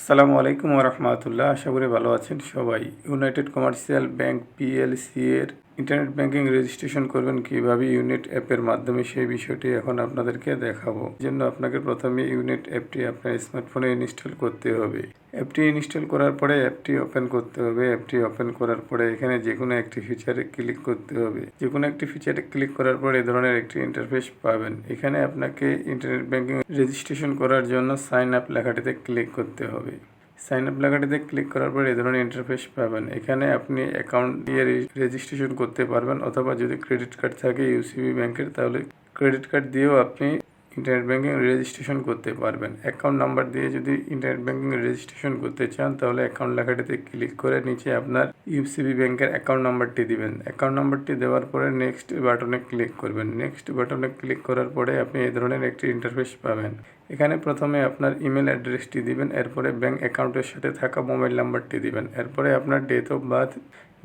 আসসালামু আলাইকুম রহমতুল্লাহ। আশা করি ভালো আছেন সবাই। ইউনাইটেড কমার্শিয়াল ব্যাংক পিএলসি এর ইন্টারনেট ব্যাংকিং রেজিস্ট্রেশন করবেন কীভাবে ইউনিট অ্যাপের মাধ্যমে সেই বিষয়টি এখন আপনাদেরকে দেখাবো। জন্য আপনাকে প্রথমে ইউনিট অ্যাপটি আপনার স্মার্টফোনে ইনস্টল করতে হবে। অ্যাপটি ইনস্টল করার পরে অ্যাপটি ওপেন করতে হবে। অ্যাপটি ওপেন করার পরে এখানে যে কোনো একটি ফিচারে ক্লিক করতে হবে। যে কোনো একটি ফিচারে ক্লিক করার পরে এ ধরনের একটি ইন্টারফেস পাবেন। এখানে আপনাকে ইন্টারনেট ব্যাংকিং রেজিস্ট্রেশন করার জন্য সাইন আপ লেখাটিতে ক্লিক করতে হবে। সাইন আপ লেখাটিতে ক্লিক করার পর এই ধরনের ইন্টারফেস পাবেন। এখানে আপনি অ্যাকাউন্ট দিয়ে রেজিস্ট্রেশন করতে পারবেন, অথবা যদি ক্রেডিট কার্ড থাকে ইউসিবি ব্যাংকের তাহলে ক্রেডিট কার্ড দিয়েও আপনি ইন্টারনেট ব্যাঙ্কিং রেজিস্ট্রেশন করতে পারবেন। অ্যাকাউন্ট নাম্বার দিয়ে যদি ইন্টারনেট ব্যাঙ্কিং রেজিস্ট্রেশন করতে চান, তাহলে অ্যাকাউন্ট লেখাটিতে ক্লিক করে নিচে আপনার ইউসিবি ব্যাংকের অ্যাকাউন্ট নাম্বারটি দিবেন। অ্যাকাউন্ট নাম্বারটি দেওয়ার পরে নেক্সট বাটনে ক্লিক করবেন। নেক্সট বাটনে ক্লিক করার পরে আপনি এই ধরনের একটি ইন্টারফেস পাবেন। এখানে প্রথমে আপনার ইমেল অ্যাড্রেসটি দিবেন, এরপরে ব্যাঙ্ক অ্যাকাউন্টের সাথে থাকা মোবাইল নাম্বারটি দিবেন। এরপরে আপনার ডেট অফ বার্থ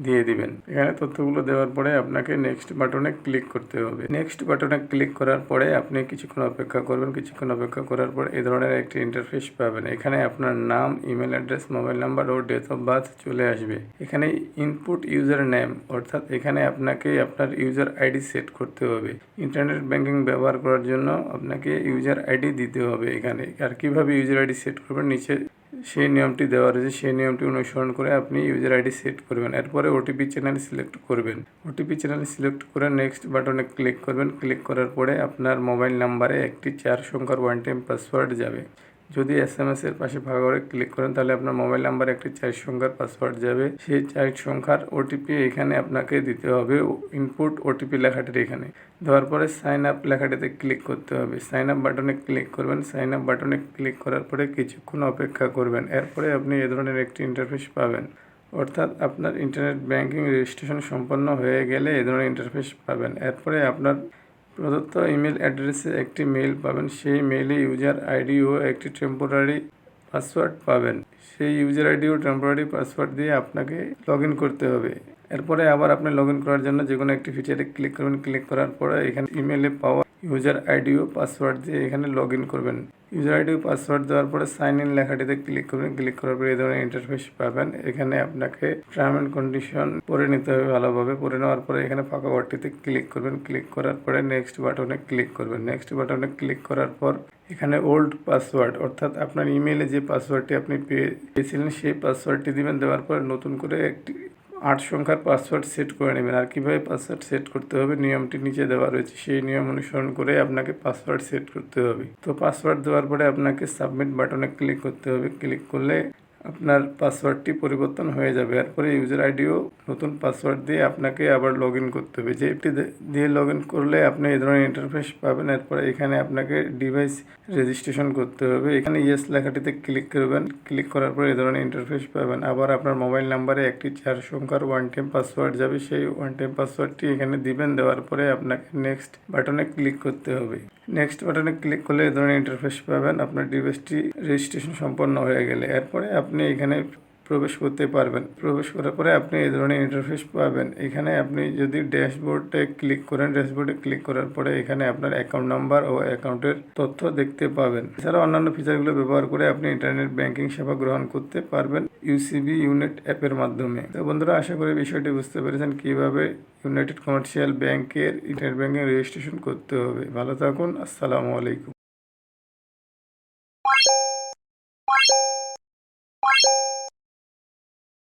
দিয়ে দিবেন। এখানে তথ্যগুলো দেওয়ার পরে আপনাকে নেক্সট বাটনে ক্লিক করতে হবে। নেক্সট বাটনে ক্লিক করার পরে আপনি কিছুক্ষণ অপেক্ষা করবেন। কিছুক্ষণ অপেক্ষা করার পর এই ধরনের একটি ইন্টারফেস পাবেন। এখানে আপনার নাম ইমেল অ্যাড্রেস মোবাইল নাম্বার ও ডেট অফ বার্থ চলে আসবে। এখানে ইনপুট ইউজার নেম অর্থাৎ এখানে আপনাকে আপনার ইউজার আইডি সেট করতে হবে। ইন্টারনেট ব্যাংকিং ব্যবহার করার জন্য আপনাকে ইউজার আইডি দিতে হবে এখানে। আর কীভাবে ইউজার আইডি সেট করবেন, নিচে সেই নিয়মটি দেওয়া রয়েছে। সেই নিয়মটি অনুসরণ করে আপনি ইউজার আইডি সেট করবেন। এরপরে ওটিপি চ্যানেল সিলেক্ট করবেন। ওটিপি চ্যানেল সিলেক্ট করে নেক্সট বাটনে ক্লিক করবেন। ক্লিক করার পরে আপনার মোবাইল নাম্বারে একটি চার সংখ্যার ওয়ান টাইম পাসওয়ার্ড যাবে। যদি এস এম এস এর পাশে করে ক্লিক করেন, তাহলে আপনার মোবাইল নাম্বার একটি চার সংখ্যার পাসওয়ার্ড যাবে। সেই চার সংখ্যার ওটিপি এখানে আপনাকে দিতে হবে ইনপুট ওটিপি লেখাটির এখানে। দেওয়ার পরে সাইন আপ লেখাটিতে ক্লিক করতে হবে। সাইন আপ বাটনে ক্লিক করবেন। সাইন আপ বাটনে ক্লিক করার পরে কিছুক্ষণ অপেক্ষা করবেন। এরপরে আপনি এ ধরনের একটি ইন্টারফেস পাবেন। অর্থাৎ আপনার ইন্টারনেট ব্যাংকিং রেজিস্ট্রেশন সম্পন্ন হয়ে গেলে এ ধরনের ইন্টারফেস পাবেন। এরপরে আপনার প্রদত্ত ইমেল অ্যাড্রেসে একটি মেইল পাবেন। সেই মেইলে ইউজার আইডি ও একটি টেম্পোরারি পাসওয়ার্ড পাবেন। সেই ইউজার আইডি ও টেম্পোরারি পাসওয়ার্ড দিয়ে আপনাকে লগ ইন করতে হবে। এরপরে আবার আপনি লগ ইন করার জন্য যে কোনো একটি ফিচারে ক্লিক করবেন। ক্লিক করার পরে এখানে ইমেলে পাওয়া ইউজার আইডি ও পাসওয়ার্ড দিয়ে এখানে লগ ইন করবেন। ইউজার আইডি ও পাসওয়ার্ড দেওয়ার পরে সাইন ইন লেখাটিতে ক্লিক করবেন। ক্লিক করার পরে এই ধরনের ইন্টারফেস পাবেন। এখানে আপনাকে টার্ম অ্যান্ড কন্ডিশন পড়ে নিতে হবে ভালোভাবে। পড়ে নেওয়ার পরে এখানে ফাঁকা ঘরটিতে ক্লিক করবেন। ক্লিক করার পরে নেক্সট বাটনে ক্লিক করবেন। নেক্সট বাটনে ক্লিক করার পর এখানে ওল্ড পাসওয়ার্ড, অর্থাৎ আপনার ইমেলে যে পাসওয়ার্ডটি আপনি পেয়েছিলেন সেই পাসওয়ার্ডটি দিবেন। দেওয়ার পর নতুন করে একটি আট সংখ্যার পাসওয়ার্ড সেট করে নেবেন। আর কীভাবে পাসওয়ার্ড সেট করতে হবে? নিয়মটি নিচে দেওয়া রয়েছে। সেই নিয়ম অনুসরণ করে আপনাকে পাসওয়ার্ড সেট করতে হবে। তো পাসওয়ার্ড দেওয়ার পরে আপনাকে সাবমিট বাটনে ক্লিক করতে হবে। ক্লিক করলে আপনার পাসওয়ার্ডটি পরিবর্তন হয়ে যাবে। এরপরে ইউজার আইডিও নতুন পাসওয়ার্ড দিয়ে আপনাকে আবার লগ করতে হবে। যে যেটি দিয়ে লগ করলে আপনি এই ধরনের ইন্টারফেস পাবেন। এরপরে এখানে আপনাকে ডিভাইস রেজিস্ট্রেশন করতে হবে। এখানে ইয়েস লেখাটিতে ক্লিক করবেন। ক্লিক করার পর এই ধরনের ইন্টারফেস পাবেন। আবার আপনার মোবাইল নাম্বারে একটি চার সংখ্যার ওয়ান টাইম পাসওয়ার্ড যাবে। সেই ওয়ান টাইম পাসওয়ার্ডটি এখানে দিবেন। দেওয়ার পরে আপনাকে নেক্সট বাটনে ক্লিক করতে হবে। নেক্সট বাটনে ক্লিক করলে এই ধরনের ইন্টারফেস পাবেন। আপনার ডিভাইসটি রেজিস্ট্রেশন সম্পন্ন হয়ে গেলে। এরপরে আপনি এখানে প্রবেশ করতে পারবেন। প্রবেশ করার পরে আপনি এই ধরনের ইন্টারফেস পাবেন। এখানে আপনি যদি ড্যাশবোর্ডে ক্লিক করেন ড্যাশবোর্ডে ক্লিক করার পরে এখানে আপনার অ্যাকাউন্ট নাম্বার ও অ্যাকাউন্টের তথ্য দেখতে পাবেন। এছাড়া অন্যান্য ফিচারগুলো ব্যবহার করে আপনি ইন্টারনেট ব্যাংকিং সেবা গ্রহণ করতে পারবেন ইউসিবি ইউনিট অ্যাপের মাধ্যমে। তো বন্ধুরা, আশা করি বিষয়টি বুঝতে পেরেছেন কীভাবে ইউনাইটেড কমার্শিয়াল ব্যাংকের ইন্টারনেট ব্যাংকিং রেজিস্ট্রেশন করতে হবে। ভালো থাকুন, আসসালামু আলাইকুম।